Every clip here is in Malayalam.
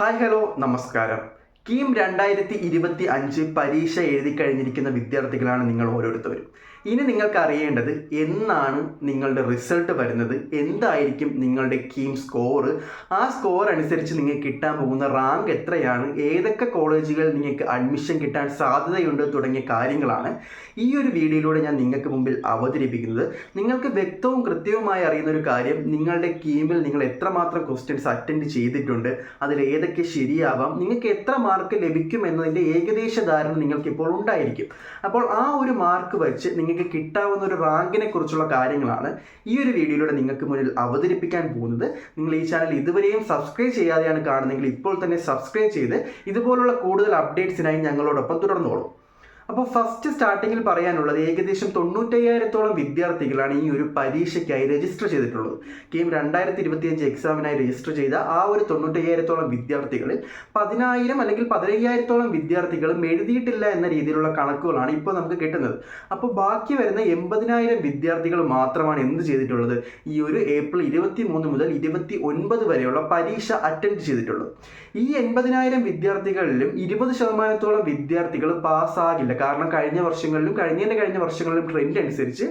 ഹായ് ഹലോ നമസ്കാരം കീം രണ്ടായിരത്തി ഇരുപത്തി അഞ്ച് പരീക്ഷ എഴുതി കഴിഞ്ഞിരിക്കുന്ന വിദ്യാർത്ഥികളാണ് നിങ്ങൾ ഓരോരുത്തരും ഇനി നിങ്ങൾക്ക് അറിയേണ്ടത് എന്നാണ് നിങ്ങളുടെ റിസൾട്ട് വരുന്നത്. എന്തായിരിക്കും നിങ്ങളുടെ കീം സ്കോർ ആ സ്കോർ അനുസരിച്ച് നിങ്ങൾക്ക് കിട്ടാൻ പോകുന്ന റാങ്ക് എത്രയാണ്? ഏതൊക്കെ കോളേജുകളിൽ നിങ്ങൾക്ക് അഡ്മിഷൻ കിട്ടാൻ സാധ്യതയുണ്ട് തുടങ്ങിയ കാര്യങ്ങളാണ് ഈ ഒരു വീഡിയോയിലൂടെ ഞാൻ നിങ്ങൾക്ക് മുമ്പിൽ അവതരിപ്പിക്കുന്നത്. നിങ്ങൾക്ക് വ്യക്തവും കൃത്യവുമായി അറിയുന്ന ഒരു കാര്യം നിങ്ങളുടെ കീമിൽ നിങ്ങൾ എത്രമാത്രം ക്വസ്റ്റ്യൻസ് അറ്റൻഡ് ചെയ്തിട്ടുണ്ട് അതിൽ ഏതൊക്കെ ശരിയാവാം നിങ്ങൾക്ക് എത്ര മാർക്ക് ലഭിക്കും എന്നതിന്റെ ഏകദേശ ധാരണ നിങ്ങൾക്ക് ഇപ്പോൾ ഉണ്ടായിരിക്കും. അപ്പോൾ ആ ഒരു മാർക്ക് വെച്ച് നിങ്ങൾക്ക് കിട്ടാവുന്ന ഒരു റാങ്കിനെ കുറിച്ചുള്ള കാര്യങ്ങളാണ് ഈ ഒരു വീഡിയോയിലൂടെ നിങ്ങൾക്ക് മുന്നിൽ അവതരിപ്പിക്കാൻ പോകുന്നത്. നിങ്ങൾ ഈ ചാനൽ ഇതുവരെയും സബ്സ്ക്രൈബ് ചെയ്യാതെയാണ് കാണുന്നതെങ്കിൽ ഇപ്പോൾ തന്നെ സബ്സ്ക്രൈബ് ചെയ്ത് ഇതുപോലുള്ള കൂടുതൽ അപ്ഡേറ്റ്സിനായി ഞങ്ങളോടൊപ്പം തുടർന്നോളൂ. അപ്പോൾ ഫസ്റ്റ് സ്റ്റാർട്ടിങ്ങിൽ പറയാനുള്ളത് ഏകദേശം തൊണ്ണൂറ്റയ്യായിരത്തോളം വിദ്യാർത്ഥികളാണ് ഈ ഒരു പരീക്ഷയ്ക്കായി രജിസ്റ്റർ ചെയ്തിട്ടുള്ളത്. കീം രണ്ടായിരത്തി ഇരുപത്തിയഞ്ച് എക്സാമിനായി രജിസ്റ്റർ ചെയ്ത ആ ഒരു തൊണ്ണൂറ്റയ്യായിരത്തോളം വിദ്യാർത്ഥികളിൽ പതിനായിരം അല്ലെങ്കിൽ പതിനയ്യായിരത്തോളം വിദ്യാർത്ഥികളും എഴുതിയിട്ടില്ല എന്ന രീതിയിലുള്ള കണക്കുകളാണ് ഇപ്പോൾ നമുക്ക് കിട്ടുന്നത്. അപ്പോൾ ബാക്കി വരുന്ന എൺപതിനായിരം വിദ്യാർത്ഥികൾ മാത്രമാണ് എന്ത് ചെയ്തിട്ടുള്ളത്? ഈ ഒരു ഏപ്രിൽ ഇരുപത്തി മൂന്ന് മുതൽ ഇരുപത്തി ഒൻപത് വരെയുള്ള പരീക്ഷ അറ്റൻഡ് ചെയ്തിട്ടുള്ളത്. ഈ എൺപതിനായിരം വിദ്യാർത്ഥികളിലും ഇരുപത് ശതമാനത്തോളം വിദ്യാർത്ഥികൾ പാസ്സാകില്ല. കാരണം കഴിഞ്ഞ വർഷങ്ങളിലും കഴിഞ്ഞതിന്റെ കഴിഞ്ഞ വർഷങ്ങളിലും ട്രെൻഡ് അനുസരിച്ച്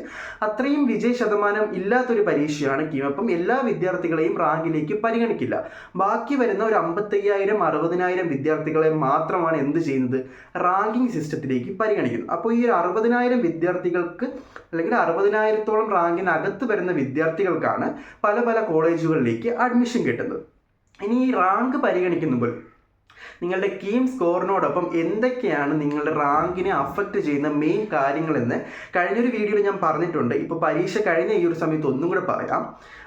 അത്രയും വിജയ ശതമാനം ഇല്ലാത്തൊരു പരീക്ഷയാണ് കീം. അപ്പം എല്ലാ വിദ്യാർത്ഥികളെയും റാങ്കിലേക്ക് പരിഗണിക്കില്ല. ബാക്കി വരുന്ന ഒരു അമ്പത്തയ്യായിരം അറുപതിനായിരം വിദ്യാർത്ഥികളെ മാത്രമാണ് എന്ത് ചെയ്യുന്നത്? റാങ്കിംഗ് സിസ്റ്റത്തിലേക്ക് പരിഗണിക്കുന്നത് അപ്പോൾ ഈ ഒരു അറുപതിനായിരം വിദ്യാർത്ഥികൾക്ക് അല്ലെങ്കിൽ അറുപതിനായിരത്തോളം റാങ്കിനകത്ത് വരുന്ന വിദ്യാർത്ഥികൾക്കാണ് പല പല കോളേജുകളിലേക്ക് അഡ്മിഷൻ കിട്ടുന്നത്. ഇനി ഈ റാങ്ക് പരിഗണിക്കുമ്പോൾ നിങ്ങളുടെ കീം സ്കോറിനോടൊപ്പം എന്തൊക്കെയാണ് നിങ്ങളുടെ റാങ്കിനെ അഫക്റ്റ് ചെയ്യുന്ന മെയിൻ കാര്യങ്ങളെന്ന് കഴിഞ്ഞൊരു വീഡിയോയിൽ ഞാൻ പറഞ്ഞിട്ടുണ്ട്. ഇപ്പോൾ പരീക്ഷ കഴിഞ്ഞ ഈ ഒരു സമയത്ത് ഒന്നും കൂടെ പറയാം.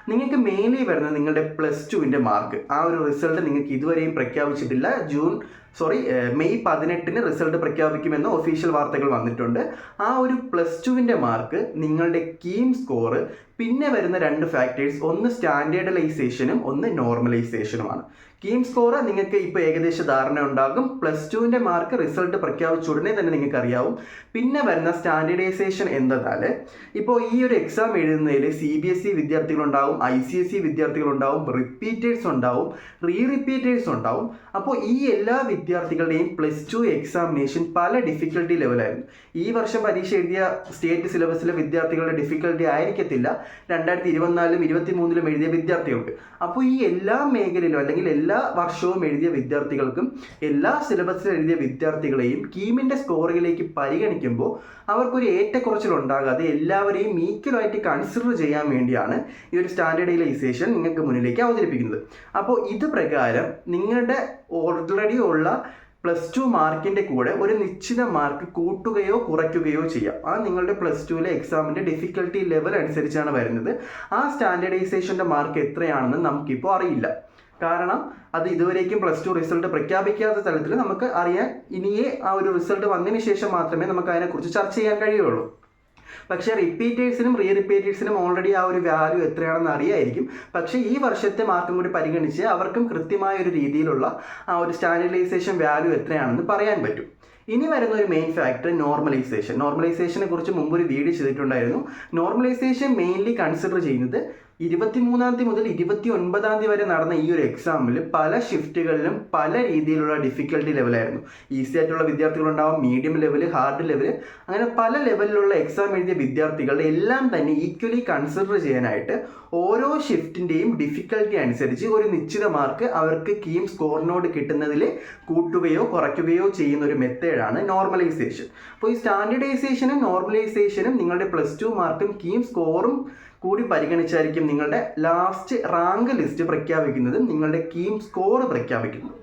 നിങ്ങൾക്ക് മെയിൻലി വരുന്നത് നിങ്ങളുടെ പ്ലസ് ടുവിന്റെ മാർക്ക് ആ ഒരു റിസൾട്ട് നിങ്ങൾക്ക് ഇതുവരെയും പ്രഖ്യാപിച്ചിട്ടില്ല. ജൂൺ സോറി മെയ് പതിനെട്ടിന് റിസൾട്ട് പ്രഖ്യാപിക്കുമെന്ന് ഒഫീഷ്യൽ വാർത്തകൾ വന്നിട്ടുണ്ട്. ആ ഒരു പ്ലസ് ടുവിന്റെ മാർക്ക് നിങ്ങളുടെ കീം സ്കോറ് പിന്നെ വരുന്ന രണ്ട് ഫാക്ടേഴ്സ് ഒന്ന് സ്റ്റാൻഡേർഡലൈസേഷനും ഒന്ന് നോർമലൈസേഷനുമാണ് കീം സ്കോർ നിങ്ങൾക്ക് ഇപ്പോൾ ഏകദേശ ധാരണ ഉണ്ടാകും. പ്ലസ് ടുവിന്റെ മാർക്ക് റിസൾട്ട് പ്രഖ്യാപിച്ച ഉടനെ തന്നെ നിങ്ങൾക്ക് അറിയാവും. പിന്നെ വരുന്ന സ്റ്റാൻഡേർഡൈസേഷൻ എന്നതാൽ ഇപ്പോൾ ഈ ഒരു എക്സാം എഴുതുന്നതിൽ സി ബി എസ് ഇ വിദ്യാർത്ഥികളുണ്ടാവും ഐ സി എസ് ഇ വിദ്യാർത്ഥികളുണ്ടാവും റിപ്പീറ്റേഴ്സ് ഉണ്ടാവും റീ റിപ്പീറ്റേഴ്സ് ഉണ്ടാവും. അപ്പോൾ ഈ എല്ലാ വിദ്യാർത്ഥികളുടെയും പ്ലസ് ടു എക്സാമിനേഷൻ പല ഡിഫിക്കൽട്ടി ലെവലായിരുന്നു ഈ വർഷം പരീക്ഷ എഴുതിയ സ്റ്റേറ്റ് സിലബസിലെ വിദ്യാർത്ഥികളുടെ ഡിഫിക്കൽട്ടി ആയിരിക്കത്തില്ല. രണ്ടായിരത്തി ഇരുപത്തിനാലിലും ഇരുപത്തി മൂന്നിലും എഴുതിയ വിദ്യാർത്ഥികൾക്ക്. അപ്പോൾ ഈ എല്ലാ മേഖലയിലും അല്ലെങ്കിൽ എല്ലാ വർഷവും എഴുതിയ വിദ്യാർത്ഥികൾക്കും എല്ലാ സിലബസിലും എഴുതിയ വിദ്യാർത്ഥികളെയും കീമിന്റെ സ്കോറിലേക്ക് പരിഗണിക്കുമ്പോൾ അവർക്കൊരു ഏറ്റക്കുറച്ചിൽ ഉണ്ടാകാതെ എല്ലാവരെയും ഈക്വലായിട്ട് കൺസിഡർ ചെയ്യാൻ വേണ്ടിയാണ് ഈ ഒരു സ്റ്റാൻഡേർഡൈസേഷൻ നിങ്ങൾക്ക് മുന്നിലേക്ക് അവതരിപ്പിക്കുന്നത്. അപ്പോൾ ഇത് പ്രകാരം നിങ്ങളുടെ ഓൾറെഡി ഉള്ള പ്ലസ് ടു മാർക്കിന്റെ കൂടെ ഒരു നിശ്ചിത മാർക്ക് കൂട്ടുകയോ കുറയ്ക്കുകയോ ചെയ്യാം. അത് നിങ്ങളുടെ പ്ലസ് ടുവിലെ എക്സാമിന്റെ ഡിഫിക്കൽട്ടി ലെവൽ അനുസരിച്ചാണ് വരുന്നത്. ആ സ്റ്റാൻഡേർഡൈസേഷന്റെ മാർക്ക് എത്രയാണെന്ന് നമുക്കിപ്പോൾ അറിയില്ല. കാരണം അത് ഇതുവരേക്കും പ്ലസ് ടു റിസൾട്ട് പ്രഖ്യാപിക്കാത്ത തലത്തിൽ നമുക്ക് അറിയാൻ ഇനിയേ ആ ഒരു റിസൾട്ട് വന്നതിന് ശേഷം മാത്രമേ നമുക്ക് അതിനെക്കുറിച്ച് ചർച്ച ചെയ്യാൻ കഴിയുള്ളൂ. പക്ഷേ റിപ്പീറ്റേഴ്സിനും റീ റിപ്പീറ്റേഴ്സിനും ഓൾറെഡി ആ ഒരു വാല്യൂ എത്രയാണെന്ന് അറിയായിരിക്കും. പക്ഷേ ഈ വർഷത്തെ മാർക്കും കൂടി പരിഗണിച്ച് അവർക്കും കൃത്യമായ ഒരു രീതിയിലുള്ള ആ ഒരു സ്റ്റാൻഡേർഡൈസേഷൻ വാല്യൂ എത്രയാണെന്ന് പറയാൻ പറ്റും. ഇനി വരുന്ന ഒരു മെയിൻ ഫാക്ടർ നോർമലൈസേഷൻ നോർമലൈസേഷനെ കുറിച്ച് മുമ്പ് ഒരു വീഡിയോ ചെയ്തിട്ടുണ്ടായിരുന്നു. നോർമലൈസേഷൻ മെയിൻലി കൺസിഡർ ചെയ്യുന്നത് ഇരുപത്തിമൂന്നാം തീയതി മുതൽ ഇരുപത്തി ഒൻപതാം തീയതി വരെ നടന്ന ഈ ഒരു എക്സാമിൽ പല ഷിഫ്റ്റുകളിലും പല രീതിയിലുള്ള ഡിഫിക്കൽട്ടി ലെവലായിരുന്നു ഈസി ആയിട്ടുള്ള വിദ്യാർത്ഥികളുണ്ടാവും മീഡിയം ലെവൽ ഹാർഡ് ലെവൽ അങ്ങനെ പല ലെവലിലുള്ള എക്സാം എഴുതിയ വിദ്യാർത്ഥികളുടെ എല്ലാം തന്നെ ഈക്വലി കൺസിഡർ ചെയ്യാനായിട്ട് ഓരോ ഷിഫ്റ്റിന്റെയും ഡിഫിക്കൽട്ടി അനുസരിച്ച് ഒരു നിശ്ചിത മാർക്ക് അവർക്ക് കീം സ്കോറിനോട് കിട്ടുന്നതിൽ കൂട്ടുകയോ കുറയ്ക്കുകയോ ചെയ്യുന്ന ഒരു മെത്തേഡാണ് നോർമലൈസേഷൻ അപ്പോൾ ഈ സ്റ്റാൻഡേർഡൈസേഷനും നോർമലൈസേഷനും നിങ്ങളുടെ പ്ലസ് ടു മാർക്കും കീം സ്കോറും കൂടി പരിഗണിച്ചായിരിക്കും നിങ്ങളുടെ ലാസ്റ്റ് റാങ്ക് ലിസ്റ്റ് പ്രഖ്യാപിക്കുന്നതും നിങ്ങളുടെ കീം സ്കോർ പ്രഖ്യാപിക്കുന്നത്.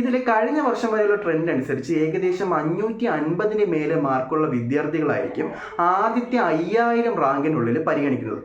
ഇതിൽ കഴിഞ്ഞ വർഷം വരെയുള്ള ട്രെൻഡ് അനുസരിച്ച് ഏകദേശം അഞ്ഞൂറ്റി അൻപതിന് മേലെ മാർക്കുള്ള വിദ്യാർത്ഥികളായിരിക്കും ആദ്യത്തെ അയ്യായിരം റാങ്കിനുള്ളിൽ പരിഗണിക്കുന്നത്.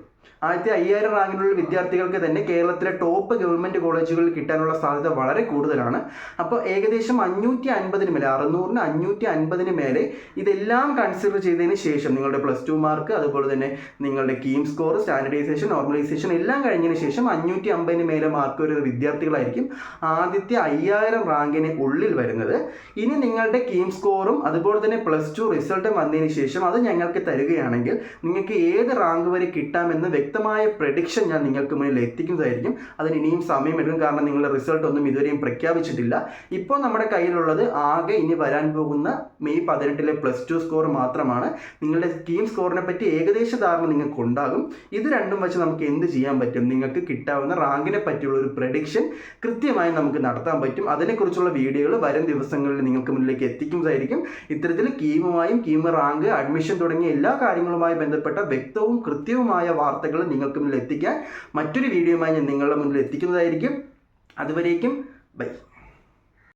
ആദ്യത്തെ അയ്യായിരം റാങ്കിലുള്ള വിദ്യാർത്ഥികൾക്ക് തന്നെ കേരളത്തിലെ ടോപ്പ് ഗവൺമെന്റ് കോളേജുകളിൽ കിട്ടാനുള്ള സാധ്യത വളരെ കൂടുതലാണ്. അപ്പോൾ ഏകദേശം അഞ്ഞൂറ്റി അൻപതിന് മേലെ അറുന്നൂറിന് അഞ്ഞൂറ്റി അൻപതിന് മേലെ ഇതെല്ലാം കൺസിഡർ ചെയ്തതിന് ശേഷം നിങ്ങളുടെ പ്ലസ് ടു മാർക്ക് അതുപോലെ തന്നെ നിങ്ങളുടെ കീം സ്കോർ സ്റ്റാൻഡേർഡൈസേഷൻ നോർമലൈസേഷൻ എല്ലാം കഴിഞ്ഞതിന് ശേഷം അഞ്ഞൂറ്റി അമ്പതിന് മേലെ മാർക്ക് വരുന്ന വിദ്യാർത്ഥികളായിരിക്കും ആദ്യത്തെ അയ്യായിരം റാങ്കിന് ഉള്ളിൽ വരുന്നത്. ഇനി നിങ്ങളുടെ കീം സ്കോറും അതുപോലെ തന്നെ പ്ലസ് ടു റിസൾട്ടും വന്നതിന് ശേഷം അത് ഞങ്ങൾക്ക് തരികയാണെങ്കിൽ നിങ്ങൾക്ക് ഏത് റാങ്ക് വരെ കിട്ടാമെന്ന് വ്യക്തമായ പ്രഡിക്ഷൻ ഞാൻ നിങ്ങൾക്ക് മുന്നിൽ എത്തിക്കുന്നതായിരിക്കും. അതിന് ഇനിയും സമയമെടുക്കും. കാരണം നിങ്ങളുടെ റിസൾട്ട് ഒന്നും ഇതുവരെയും പ്രഖ്യാപിച്ചിട്ടില്ല. ഇപ്പോൾ നമ്മുടെ കയ്യിലുള്ളത് ആകെ ഇനി വരാൻ പോകുന്ന മെയ് പതിനെട്ടിലെ പ്ലസ് ടു സ്കോർ മാത്രമാണ്. നിങ്ങളുടെ സ്കീം സ്കോറിനെ പറ്റി ഏകദേശ ധാരണ നിങ്ങൾക്ക് ഉണ്ടാകും. ഇത് രണ്ടും വെച്ച് നമുക്ക് എന്ത് ചെയ്യാൻ പറ്റും? നിങ്ങൾക്ക് കിട്ടാവുന്ന റാങ്കിനെ പറ്റിയുള്ള ഒരു പ്രഡിക്ഷൻ കൃത്യമായി നമുക്ക് നടത്താൻ പറ്റും. അതിനെക്കുറിച്ചുള്ള വീഡിയോകൾ വരും ദിവസങ്ങളിൽ നിങ്ങൾക്ക് മുന്നിലേക്ക് എത്തിക്കുന്നതായിരിക്കും. ഇത്തരത്തിൽ കീമുമായും കീം റാങ്ക് അഡ്മിഷൻ തുടങ്ങിയ എല്ലാ കാര്യങ്ങളുമായി ബന്ധപ്പെട്ട വ്യക്തവും കൃത്യവുമായ വാർത്തകൾ നിങ്ങൾക്ക് മുന്നിൽ എത്തിക്കാൻ മറ്റൊരു വീഡിയോയുമായി ഞാൻ നിങ്ങളുടെ മുന്നിൽ എത്തിക്കുന്നതായിരിക്കും. അതുവരേക്കും ബൈ.